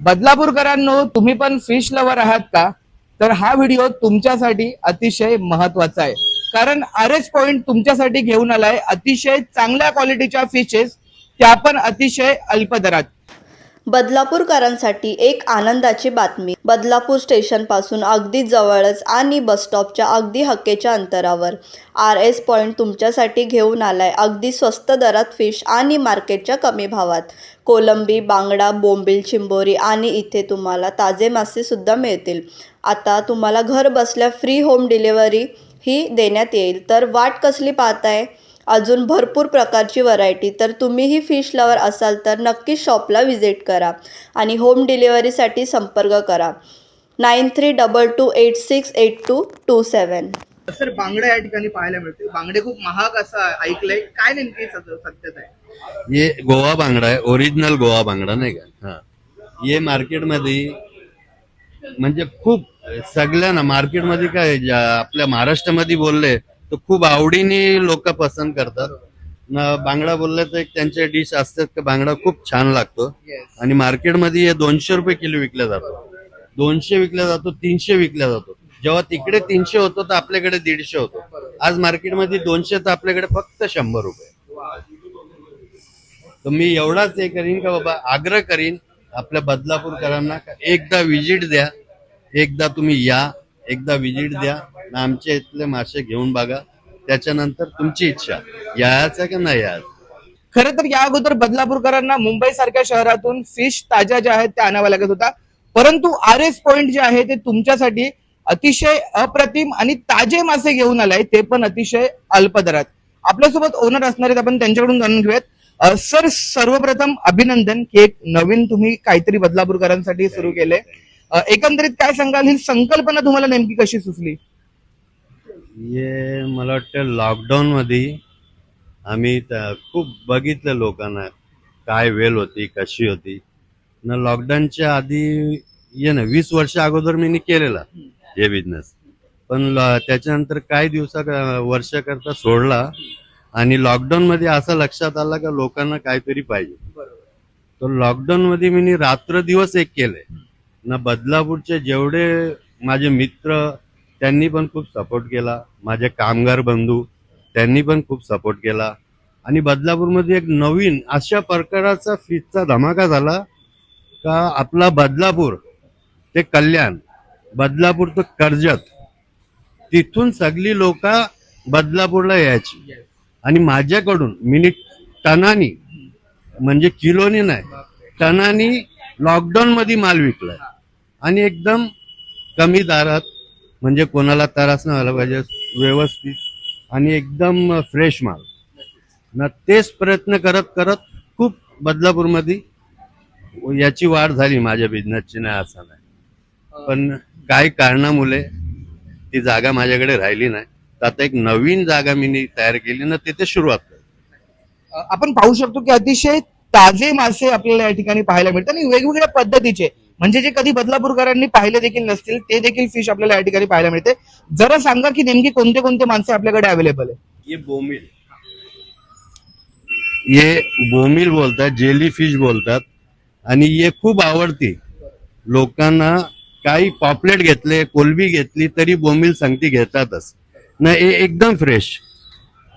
बदलापूरकरांनो तुम्ही पण fish lover आहात का? तर हा व्हिडिओ तुमच्यासाठी अतिशय महत्त्वाचा आहे. कारण आर एस पॉइंट तुमच्यासाठी घेऊन आलाय अतिशय चांगल्या क्वालिटीच्या फिशेस त्या पण अतिशय अल्प दरात. बदलापूरकरांसाठी एक आनंदाची बातमी. बदलापूर स्टेशनपासून अगदी जवळच आणि बसस्टॉपच्या अगदी हक्केच्या अंतरावर. आर एस पॉईंट तुमच्यासाठी घेऊन आलाय अगदी स्वस्त दरात फिश आणि मार्केटच्या कमी भावात. कोलंबी बांगडा बोंबील चिंबोरी आणि इथे तुम्हाला ताजे मासेसुद्धा मिळतील. आता तुम्हाला घर बसल्या फ्री होम डिलिव्हरी ही देण्यात येईल. तर वाट कसली पाहताय? अजून भरपूर प्रकारची व्हरायटी तर तुम्हीही फिश लवर असाल तर नक्की शॉपला व्हिजिट करा आणि होम डिलिव्हरीसाठी संपर्क करा. Nine three double two eight six eight two two seven sir Bangde या ठिकाणी पाहायला मिळते बांगडे खूप महाग असं ऐकलंय. काय नेमकी सत्य- सत्यता आहे? ये गोवा बांगडा आहे. ओरिजिनल गोवा बांगडा नाही का? हा. ये मार्केटमध्ये म्हणजे खूप सगळ्यांना मार्केटमध्ये काय आपल्या महाराष्ट्रामध्ये बोलले तर खूप आवडीने लोक पसंत करतात. बांगडा बोलले तर एक त्यांचे डिश असतात की बांगडा खूप छान लागतो. आणि मार्केटमध्ये हे दोनशे रुपये किलो विकला जातो. दोनशे विकला जातो तीनशे विकला जातो. जेव्हा तिकडे तीनशे होतो तर आपल्याकडे दीडशे होतो. आज मार्केटमध्ये दोनशे तर आपल्याकडे फक्त शंभर रुपये. तर मी एवढाच हे करीन का बाबा आग्रह करीन आपल्या बदलापूरकरांना एकदा विजिट द्या एकदा तुम्ही या. एकदा विजिट द्या आमच्या इथले मासे घेऊन बघा. त्याच्यानंतर तुमची इच्छा यायचं का नाही यायचं? खर तर या अगोदर बदलापूरकरांना मुंबई सारख्या शहरातून फिश ताज्या ज्या आहेत त्या आणाव्या लागत होता परंतु आर एस पॉइंट जे आहे ते तुमच्यासाठी अतिशय अप्रतिम आणि ताजे मासे घेऊन आलाय ते पण अतिशय अल्प दरात. आपल्यासोबत ओनर असणार आहेत आपण त्यांच्याकडून जाणून घेऊयात. सर सर्वप्रथम अभिनंदन की एक नवीन तुम्ही काहीतरी बदलापूरकरांसाठी सुरू केले एकंदरीत काय सांगाल? ही संकल्पना तुम्हाला नेमकी कशी सुचली? ये मला वाटतं लॉकडाऊन मध्ये आम्ही त्या- खूप बघितलं लोकांना काय वेल होती कशी होती. न लॉकडाऊनच्या आधी ये ना वीस वर्ष अगोदर मी केलेला हे बिझनेस पण ल- त्याच्यानंतर काही दिवसा वर्ष करता सोडला आणि लॉकडाऊन मध्ये असं लक्षात आलं का लोकांना काहीतरी पाहिजे. तर लॉकडाऊन मध्ये मी रात्र दिवस एक केलंय ना बदलापूरचे जेवढे माझे मित्र त्यांनी पण खूप सपोर्ट केला. माझे कामगार बंधू त्यांनी पण खूप सपोर्ट केला. आणि बदलापूरमध्ये एक नवीन अशा प्रकाराचा फिशचा धमाका झाला का आपला बदलापूर ते कल्याण बदलापूर ते कर्जत तिथून सगळी लोक बदलापूरला यायची. आणि माझ्याकडून मिनी टनानी म्हणजे किलोनी नाही टनानी लॉकडाऊन मध्ये माल विकलाय. आणि एकदम कमी दारात म्हणजे कोणाला त्रास न झाला पाहिजे व्यवस्थित आणि एकदम फ्रेश माल. ना तेच प्रयत्न करत करत खूप बदलापूरमध्ये याची वाढ झाली माझ्या बिझनेसची नाही असं नाही. पण काही कारणामुळे ती जागा माझ्याकडे राहिली नाही. तर आता एक नवीन जागा मी तयार केली ना तिथे सुरुवात केली. आपण पाहू शकतो की अतिशय ताजे मासे आपल्याला या ठिकाणी पाहायला मिळतात आणि वेगवेगळ्या पद्धतीचे. म्हणजे जे कधी बदलापूरकरांनी पाहिले देखील नसतील ते देखील फिश आपल्याला या ठिकाणी पाहायला मिळते. जरा सांगा की नेमकी कोणते कोणते मासे आपल्याकडे अवेलेबल आहे ये बोमिल ये बोमिल बोलतात जेली फिश बोलतात आणि ये खूप आवडती. लोकांना काही पॉपलेट घेतले कोलबी घेतली तरी बोमिल संगती घेतातच. ना हे एकदम फ्रेश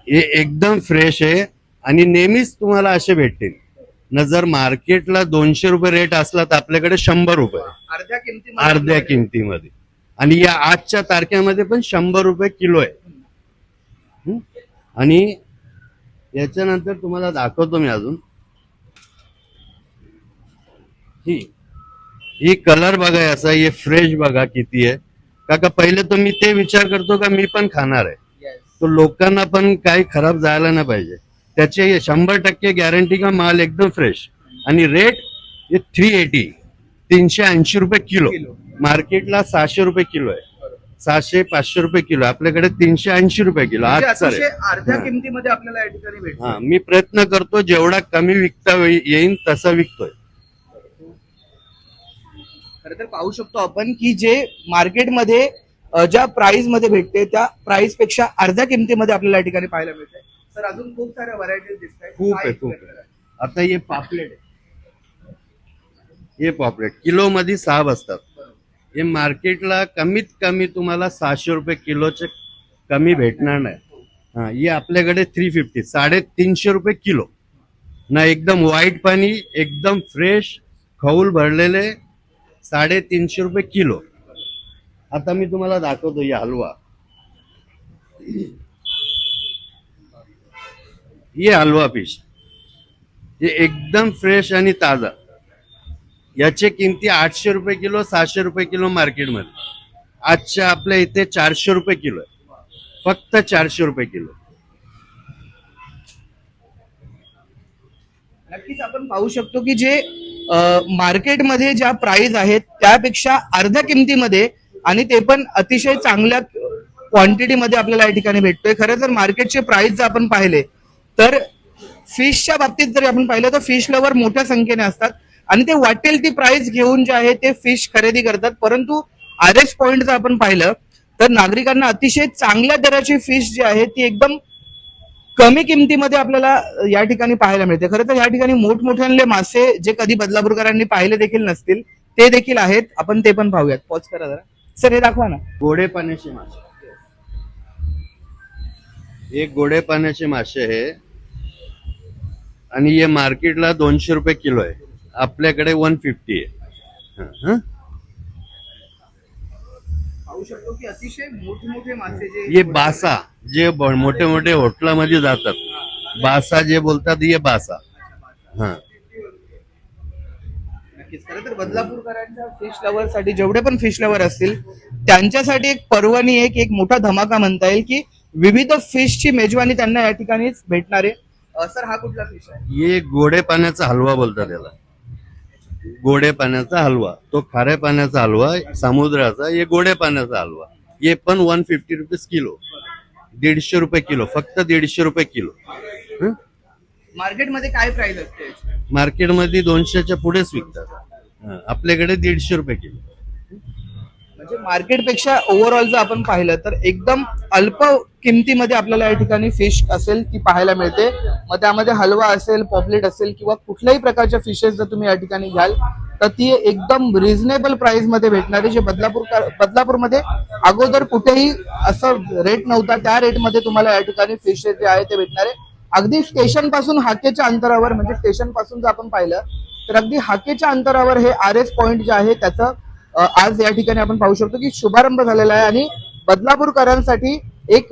हे एकदम फ्रेश आहे आणि नेहमीच तुम्हाला असे भेटतील. न जर मार्केटला दोनशे रुपये रेट असला तर आपल्याकडे शंभर रुपये. अर्ध्या किमती अर्ध्या किमतीमध्ये. आणि या आजच्या तारखेमध्ये पण शंभर रुपये किलो आहे? आणि याच्यानंतर तुम्हाला दाखवतो मी अजून. ही ही कलर बघा याचा हे फ्रेश बघा किती आहे. का का पहिले तर मी ते विचार करतो का मी पण खाणार आहे. तो लोकांना पण काही खराब जायला नाही पाहिजे. त्याचे शंभर टक्के गॅरंटी का माल एकदम फ्रेश आणि रेट थ्री एटी तीनशे ऐंशी रुपये किलो. मार्केटला सहाशे रुपये किलो आहे. सहाशे पाचशे रुपये किलो. आपल्याकडे तीनशे ऐंशी रुपये किलो. आज म्हणजे चालेल अर्ध्या. किमतीमध्ये आपल्याला या ठिकाणी हा मी प्रयत्न करतो जेवढा कमी विकता येईन तसा विकतोय. खरं तर पाहू शकतो आपण की जे मार्केटमध्ये ज्या प्राइसमध्ये भेटते त्या प्राइसपेक्षा अर्ध्या किमतीमध्ये आपल्याला या ठिकाणी पाहायला मिळते सर अजून खूप साऱ्या व्हरायटीज दिसत आहेत खूप आहे खूप आहे. आता हे पापलेट आहे. हे पॉपलेट किलो मध्ये सहा बसतात. हे मार्केटला कमीत कमी तुम्हाला सहाशे रुपये किलोचे कमी भेटणार नाही. हा हे आपल्याकडे थ्री फिफ्टी साडेतीनशे रुपये किलो. ना एकदम व्हाईट पाणी एकदम फ्रेश खौल भरलेले साडेतीनशे रुपये किलो. आता मी तुम्हाला दाखवतो या हलवा. ये हलवा फिश हे एकदम फ्रेश आणि ताजा. याचे किमती आठशे रुपये किलो सहाशे रुपये किलो मार्केटमध्ये. आजच्या आपल्या इथे चारशे रुपये किलो आहे. फक्त चारशे रुपये किलो. नक्कीच आपण पाहू शकतो की जे मार्केटमध्ये ज्या प्राइस आहेत त्यापेक्षा अर्ध्या किमतीमध्ये आणि ते पण अतिशय चांगल्या क्वांटिटीमध्ये आपल्याला या ठिकाणी भेटतोय. खरं तर मार्केटचे प्राइस जर आपण पाहिले तर फिशच्या बाबतीत जर आपण पाहिलं तर फिश लवर मोठ्या संख्येने असतात. आणि ते वाटेल ती प्राइस घेऊन जे आहे ते फिश खरेदी करतात. परंतु आर एस पॉइंट जर आपण पाहिलं तर नागरिकांना अतिशय चांगल्या दराची फिश जी आहे ती एकदम कमी किमतीमध्ये आपल्याला या ठिकाणी पाहायला मिळते. खरं तर या ठिकाणी मोठमोठ्यांले मासे जे कधी बदलापूरकरांनी पाहिले देखील नसतील ते देखील आहेत. आपण ते पण पाहूयात. पॉज करा जरा. सर हे दाखवा ना. गोडे पाण्याचे मासे. एक गोडे पाण्याचे मासे आहे आणि हे मार्केटला दोनशे रुपये किलो आहे. आपल्याकडे वन फिफ्टी आहे. हं, हं? बासा जे मोठे मोठे होटलामध्ये जातात. बासा जे बोलतात ये बासा. हा. नक्कीच. खरं तर बदलापूरकरांच्या फिश लवर साठी जेवढे पण फिश लवर असतील त्यांच्यासाठी एक पर्वणी एक एक मोठा धमाका म्हणता येईल की विविध फिशची मेजवानी त्यांना या ठिकाणीच भेटणार आहे. सर हा कुठला फिश आहे? ये गोडे पाण्याचा हलवा बोलतात त्याला गोडे पाण्याचा हलवा. तो खाऱ्या पाण्याचा हलवा समुद्राचा ये गोडे पाण्याचा हलवा. ये पण वन फिफ्टी रुपीज किलो. दीडशे रुपये किलो. फक्त दीडशे रुपये किलो. हं? मार्केटमध्ये काय प्राइस असते? मार्केटमध्ये दोनशेच्या पुढेच विकतात. हं, आपल्याकडे दीडशे रुपये किलो. म्हणजे मार्केटपेक्षा ओव्हरऑल जर आपण पाहिलं तर एकदम अल्प किमतीमध्ये आपल्याला या ठिकाणी फिश असेल ती पाहायला मिळते. मग त्यामध्ये हलवा असेल पॉपलेट असेल किंवा कुठल्याही प्रकारच्या फिशेस जर तुम्ही या ठिकाणी घ्याल तर ती एकदम रिझनेबल प्राइसमध्ये भेटणार आहे. जे बदलापूर बदलापूरमध्ये अगोदर कुठेही असं रेट नव्हता त्या रेटमध्ये तुम्हाला या ठिकाणी फिशेस जे आहे ते भेटणार आहे. अगदी स्टेशनपासून हाकेच्या अंतरावर म्हणजे स्टेशनपासून जर आपण पाहिलं तर अगदी हाकेच्या अंतरावर हे आर एस पॉइंट जे आहे त्याचं आज या ठिकाणी आपण पाहू शकतो की शुभारंभ झालेला आहे आणि बदलापूरकरांसाठी एक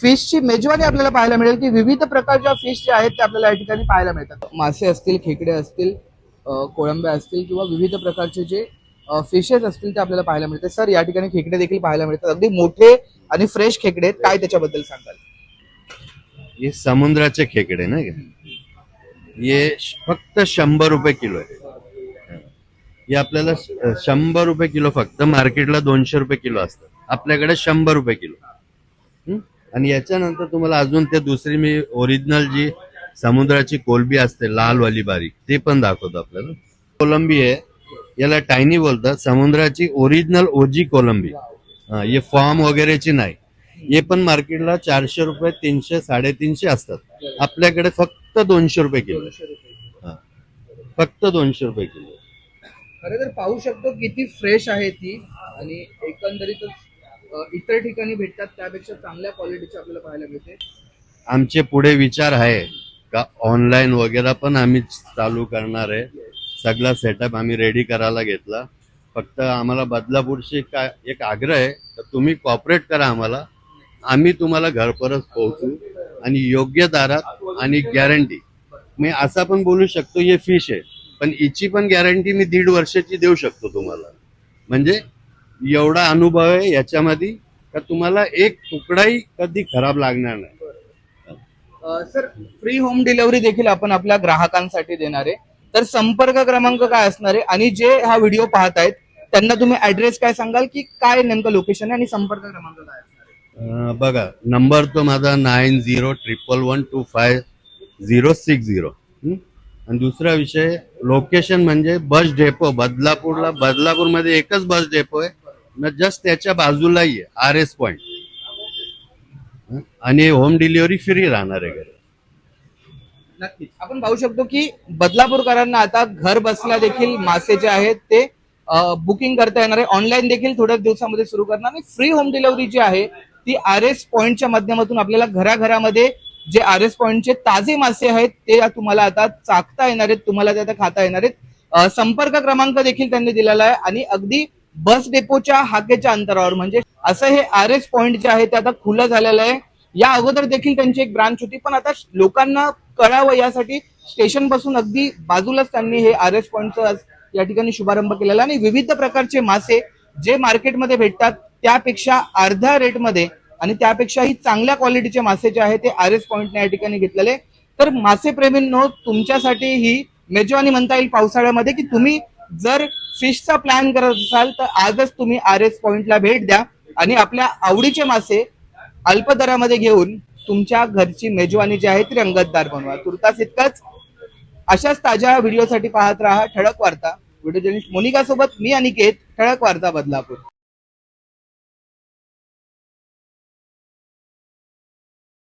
फिशची मेजवानी आपल्याला पाहायला मिळेल की विविध प्रकारच्या फिश जे आहेत ते आपल्याला या ठिकाणी पाहायला मिळतात. मासे असतील खेकडे असतील कोळंब्या असतील किंवा विविध प्रकारचे जे फिशेस असतील ते आपल्याला पाहायला मिळतात. सर या ठिकाणी खेकडे देखील पाहायला मिळतात. अगदी मोठे आणि फ्रेश खेकडे आहेत. काय त्याच्याबद्दल सांगाल? हे समुद्राचे खेकडे ना हे फक्त शंभर रुपये किलो आहे हे आपल्याला शंभर रुपये किलो फक्त. मार्केटला दोनशे रुपये किलो असतात आपल्याकडे शंभर रुपये किलो. आणि याच्यानंतर तुम्हाला अजून ते दुसरी मी ओरिजिनल जी समुद्राची कोलंबी असते लालवाली बारीक ते पण दाखवतो आपल्याला. कोलंबी आहे. याला टायनी बोलतात. समुद्राची ओरिजिनल ओजी कोलंबी. हा, हे फॉर्म वगैरेची नाही. हे पण मार्केटला चारशे रुपये तीनशे साडेतीनशे असतात. आपल्याकडे फक्त दोनशे रुपये किलो. फक्त दोनशे रुपये किलो. खरं तर पाहू शकतो किती फ्रेश आहे ती. आणि एकंदरीतच इतर ठिकाणी भेटतात त्यापेक्षा चांगल्या क्वालिटीची आपल्याला पाहायला मिळते. आमचे पुढे विचार आहे का ऑनलाईन वगैरे पण आम्ही चालू करणार आहे. सगळा सेटअप आम्ही रेडी करायला घेतला. फक्त आम्हाला बदलापूरशी काय एक आग्रह आहे तर तुम्ही कॉपरेट करा आम्हाला. आम्ही तुम्हाला घरपर्यंत पोहोचू. आणि योग्य दरात आणि गॅरंटी मी असा पण बोलू शकतो हे फिश आहे. पण हिची पण गॅरंटी मी दीड वर्षाची देऊ शकतो तुम्हाला. म्हणजे एवढा अनुभव आहे याच्यामध्ये का तुम्हाला एक तुकडाही कधी खराब लागणार नाही. सर फ्री होम डिलिव्हरी देखील आपण आपल्या ग्राहकांसाठी देणार आहे. तर संपर्क क्रमांक काय असणार आहे? आणि जे हा व्हिडिओ पाहत आहेत त्यांना तुम्ही ऍड्रेस काय सांगाल की काय नेमकं लोकेशन आहे आणि संपर्क क्रमांक काय असणार बघा नंबर तो माझा nine zero triple one two five zero six zero आणि दुसरा विषय लोकेशन म्हणजे बस डेपो बदलापूरला बदलापूरमध्ये एकच बस डेपो आहे. जस्ट त्याच्या बाजूलाही आहे आर एस पॉइंट आणि होम डिलिव्हरी फ्री राहणार आहे घरी. नक्कीच. आपण पाहू शकतो की बदलापूरकरांना आता घर बसल्या देखील मासे जे आहेत ते बुकिंग करता येणार आहे. ऑनलाईन देखील थोड्या दिवसामध्ये सुरू करणार आणि फ्री होम डिलिव्हरी जी आहे ती आर एस पॉइंटच्या माध्यमातून आपल्याला घराघरामध्ये जे आर एस पॉइंटचे ताजे मासे आहेत ते तुम्हाला आता चाकता येणार आहेत तुम्हाला ते आता खाता येणार आहेत. संपर्क क्रमांक देखील त्यांनी दिलेला आहे आणि अगदी बस डेपोच्या हाकेच्या अंतरावर म्हणजे असं हे आर एस पॉइंट जे आहे ते आता खुलं झालेलं आहे. या अगोदर देखील त्यांची एक ब्रांच होती पण आता लोकांना कळावं यासाठी स्टेशनपासून अगदी बाजूलाच त्यांनी हे आर एस पॉइंटचं या ठिकाणी शुभारंभ केलेला आहे. आणि विविध प्रकारचे मासे जे मार्केटमध्ये भेटतात त्यापेक्षा अर्ध्या रेटमध्ये आणि त्यापेक्षाही चांगल्या क्वालिटीचे मासे जे आहेत ते आर एस पॉईंटने या ठिकाणी घेतलेले. तर मासेप्रेमींनो तुमच्यासाठी ही मेजवानी म्हणता येईल पावसाळ्यामध्ये की तुम्ही जर फिशचा प्लॅन करत असाल तर आजच तुम्ही आर एस पॉईंटला भेट द्या आणि आपल्या आवडीचे मासे अल्प दरामध्ये घेऊन तुमच्या घरची मेजवानी जी आहे ती रंगतदार बनवा. तुर्तास इतकंच. अशाच ताज्या व्हिडिओसाठी पाहत राहा ठळक वार्ता. व्हिडिओ जर्नलिस्ट मोनिका सोबत मी अनिकेत. ठळक वार्ता बदलापूर.